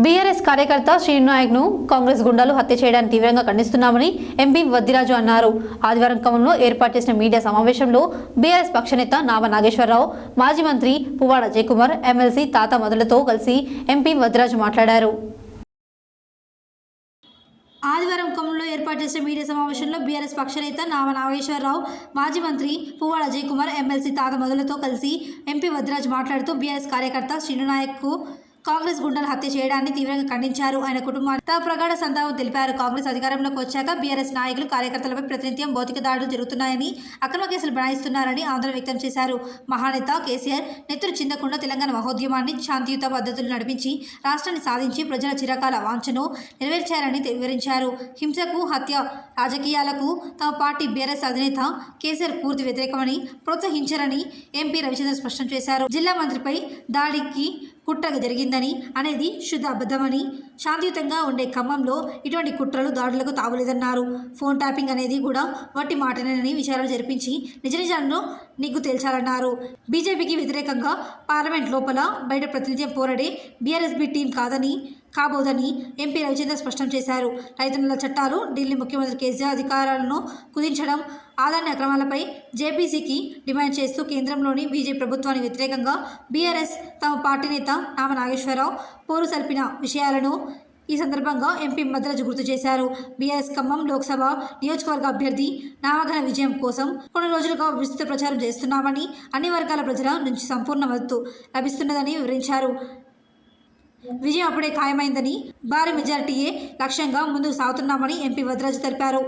BRS కార్యకర్త శ్రీనాయక్ను కాంగ్రెస్ గుండాలు హత్య చేయడాన్ని తీవ్రంగా ఖండిస్తున్నామని ఎంపీ వద్దిరాజు అన్నారు. ఆదివారం ఖమ్మంలో ఏర్పాటు చేసిన మీడియా సమావేశంలో బీఆర్ఎస్ పక్షనేత నామ నాగేశ్వరరావు మాజీ మంత్రి పువ్వాడ జయకుమార్ ఎమ్మెల్సీ తాత మొదలతో కలిసి ఎంపీ వద్దిరాజు మాట్లాడారు. ఆదివారం ఖమ్మంలో ఏర్పాటు చేసిన మీడియా సమావేశంలో బీఆర్ఎస్ పక్షనేత నామ నాగేశ్వరరావు మాజీ మంత్రి పువ్వాడ అజయ్ కుమార్ ఎమ్మెల్సీ తాత మొదలతో కలిసి ఎంపీ వద్రాజ్ మాట్లాడుతూ బీఆర్ఎస్ కార్యకర్త శ్రీనునాయక్కు కాంగ్రెస్ గుండెలు హత్య చేయడాన్ని తీవ్రంగా ఖండించారు. ఆయన కుటుంబాన్ని తమ ప్రగాఢ సంతాపం తెలిపారు. కాంగ్రెస్ అధికారంలోకి వచ్చాక బీఆర్ఎస్ నాయకులు కార్యకర్తలపై ప్రతినిత్యం భౌతిక దాడులు జరుగుతున్నాయని అక్రమ కేసులు బనాయిస్తున్నారని ఆందోళన వ్యక్తం చేశారు. మహానేత కేసీఆర్ నెత్తురు చిందకుండా తెలంగాణ మహోద్యమాన్ని శాంతియుత పద్ధతులు నడిపించి రాష్ట్రాన్ని సాధించి ప్రజల చిరకాల వాంఛను నెరవేర్చారని వివరించారు. హింసకు హత్య రాజకీయాలకు తమ పార్టీ బీఆర్ఎస్ అధినేత కేసీఆర్ పూర్తి వ్యతిరేకమని ప్రోత్సహించారని ఎంపీ రవిచంద్ర స్పష్టం చేశారు. జిల్లా మంత్రిపై దాడికి కుట్ర జరిగిందని అనేది శుద్ధ అబద్ధమని శాంతియుతంగా ఉండే ఖమ్మంలో ఇటువంటి కుట్రలు దాడులకు తావులేదన్నారు. ఫోన్ ట్యాపింగ్ అనేది కూడా వట్టి మాటనేనని విచారణ జరిపించి నిజ నిజాలను నిగ్గు తేల్చాలన్నారు. బీజేపీకి వ్యతిరేకంగా పార్లమెంట్ లోపల బయట ప్రతినిత్యం పోరాడే బీఆర్ఎస్బీ టీం కాదని కాబోదని ఎంపీ రవిచంద్ర స్పష్టం చేశారు. రైతున్నల చట్టాలు ఢిల్లీ ముఖ్యమంత్రి కేసీఆర్ అధికారాలను కుదించడం ఆదాయ అక్రమాలపై జేపీసీకి డిమాండ్ చేస్తూ కేంద్రంలోని బీజేపీ ప్రభుత్వానికి వ్యతిరేకంగా బీఆర్ఎస్ తమ పార్టీ నేత నామ నాగేశ్వరరావు పోరు సల్పిన విషయాలను ఈ సందర్భంగా ఎంపీ మద్రాజు గుర్తు చేశారు. బీఆర్ఎస్ ఖమ్మం లోక్సభ నియోజకవర్గ అభ్యర్థి నామఘన విజయం కోసం కొన్ని రోజులుగా విస్తృత ప్రచారం చేస్తున్నామని అన్ని వర్గాల ప్రజల నుంచి సంపూర్ణ మద్దతు లభిస్తున్నదని వివరించారు. విజయం అప్పుడే ఖాయమైందని భారీ మెజారిటీయే లక్ష్యంగా ముందుకు సాగుతున్నామని ఎంపీ వద్రాజు తెలిపారు.